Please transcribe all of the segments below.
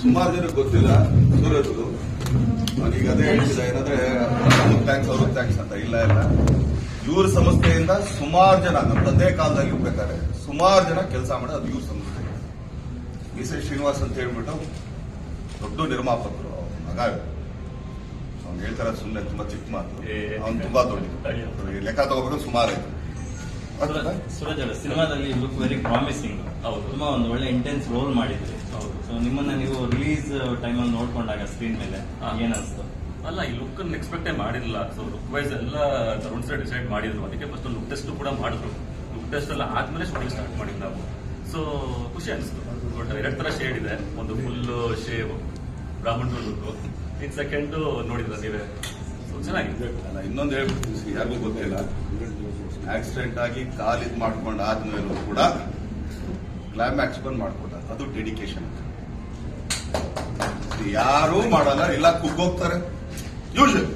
ಸುಮಾರು ಜನ ಗೊತ್ತಿಲ್ಲ ಸೂರಜ್ ಈಗ ಅದೇ ಹೇಳಿದ ಏನಂದ್ರೆ ಥ್ಯಾಂಕ್ಸ್ ಅವ್ರಿಗೆ ಥ್ಯಾಂಕ್ಸ್ ಅಂತ ಇಲ್ಲ ಇಲ್ಲ. ಇವ್ರ ಸಂಸ್ಥೆಯಿಂದ ಸುಮಾರು ಜನ ನಮ್ಮ ತಂದೆ ಕಾಲದಲ್ಲಿ ಇರ್ಬೇಕಾದ್ರೆ ಸುಮಾರು ಜನ ಕೆಲಸ ಮಾಡೋದು ಅದು ಇವ್ರ ಸಂಸ್ಥೆ. ಎಸ್ ಎಸ್ ಶ್ರೀನಿವಾಸ್ ಅಂತ ಹೇಳ್ಬಿಟ್ಟು ದೊಡ್ಡ ನಿರ್ಮಾಪಕರು ಮಗ ಅವ್ನು ಹೇಳ್ತಾರೆ ಸುಮ್ಮನೆ ತುಂಬಾ ಚಿಕ್ಕ ಮಾತು. ಅವ್ನು ತುಂಬಾ ದೊಡ್ಡ. ಲೆಕ್ಕ ತಗೋಬೇಕು ಸುಮಾರು ಆಯ್ತು? ಸೂರಜ್ ಅವರ ಸಿನಿಮಾದಲ್ಲಿ ಲುಕ್ ವೆರಿ ಪ್ರಾಮಿಸಿಂಗ್ ಹೌದು. ತುಂಬಾ ಒಂದು ಒಳ್ಳೆ ಇಂಟೆನ್ಸ್ ರೋಲ್ ಮಾಡಿದ್ರಿ. ಹೌದು. ಸೊ ನಿಮ್ಮನ್ನ ನೀವು ರಿಲೀಸ್ ಟೈಮಲ್ಲಿ ನೋಡ್ಕೊಂಡಾಗ ಸ್ಕ್ರೀನ್ ಮೇಲೆ ಏನಿಸ್ತು? ಏನ್ ಅಲ್ಲ ಈ ಲುಕ್ ಅನ್ನು ಎಕ್ಸ್ಪೆಕ್ಟೇ ಮಾಡಿರಲಿಲ್ಲ. ಸೊ ಲುಕ್ ವೈಸ್ ಎಲ್ಲ ತರುಣ್ ಸರ್ ಡಿಸೈಡ್ ಮಾಡಿದ್ರು. ಅದಕ್ಕೆ ಫಸ್ಟ್ ಲುಕ್ ಟೆಸ್ಟ್ ಕೂಡ ಮಾಡಿದ್ರು. ಲುಕ್ ಟೆಸ್ಟ್ ಎಲ್ಲ ಆದ್ಮೇಲೆ ಶೂಟಿಂಗ್ ಸ್ಟಾರ್ಟ್ ಮಾಡಿದ್ವಿ ನಾವು. ಸೊ ಖುಷಿ ಅನಿಸ್ತು. ಎರಡು ತರ ಶೇಡ್ ಇದೆ. ಒಂದು ಫುಲ್ ಶೇವ್ ಬ್ರಾಹ್ಮಣ ಲುಕ್ ಇನ್ ಸೆಕೆಂಡ್ ನೋಡಿದ್ರ ನೀವೇ. ಸೊ ಚೆನ್ನಾಗಿದೆ. ಅಲ್ಲ ಇನ್ನೊಂದು ಹೇಳ್ಬಿಟ್ಟು ಯಾರಿಗೂ ಗೊತ್ತಿಲ್ಲ ಆಕ್ಸಿಡೆಂಟ್ ಆಗಿ ಕಾಲ್ ಇದು ಮಾಡ್ಕೊಂಡು ಆದ್ಮೇಲೂ ಕೂಡ ಕ್ಲೈಮ್ಯಾಕ್ಸ್ ಬಂದ್ ಮಾಡ್ಕೊಟ್ಟ. ಅದು ಡೆಡಿಕೇಶನ್ ಯಾರೂ ಮಾಡಲ್ಲ ಇಲ್ಲ ಕುಗ್ಗೋಗ್ತಾರೆ. ಯೂಶಲ್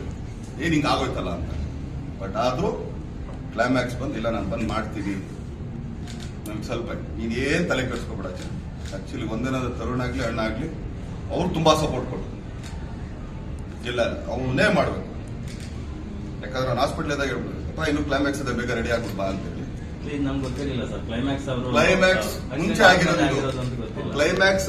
ಏನ್ ಹಿಂಗ್ ಆಗೋಯ್ತಲ್ಲ ಅಂತ. ಬಟ್ ಆದ್ರೂ ಕ್ಲೈಮ್ಯಾಕ್ಸ್ ಬಂದ್, ಇಲ್ಲ, ನಾನು ಬಂದ್ ಮಾಡ್ತೀನಿ. ನಮ್ಗೆ ಸ್ವಲ್ಪ, ನೀನ್ ಏನ್ ತಲೆ ಕೆಡಿಸ್ಕೊಬೇಡ ಆಕ್ಚುಲಿ ಒಂದೇನಾದ ತರುಣ ಆಗ್ಲಿ ಅಣ್ಣ ಆಗ್ಲಿ ಅವ್ರು ತುಂಬಾ ಸಪೋರ್ಟ್ ಕೊಡ್ತಾರೆ ಇಲ್ಲ, ಅವನೇ ಮಾಡ್ಬೇಕು. ಯಾಕಂದ್ರೆ ನಾನು ಹಾಸ್ಪಿಟಲ್ ಇದ್ದಾಗ ಹೇಳ್ಬಿಟ್ಟು ಇನ್ನು ಕ್ಲೈಮ್ಯಾಕ್ಸ್ ಇದೆ ಬೇಗ ರೆಡಿ ಆಗ್ಬಿಟ್ಟು ಬಾ ಅಂತ ಹೇಳಿ. ನಮ್ಗೆ ಗೊತ್ತಿರಲಿಲ್ಲ ಸರ್. ಕ್ಲೈಮ್ಯಾಕ್ಸ್ ಅವರು ಕ್ಲೈಮ್ಯಾಕ್ಸ್ ಮುಂಚೆ ಆಗಿರೋದು ಕ್ಲೈಮ್ಯಾಕ್ಸ್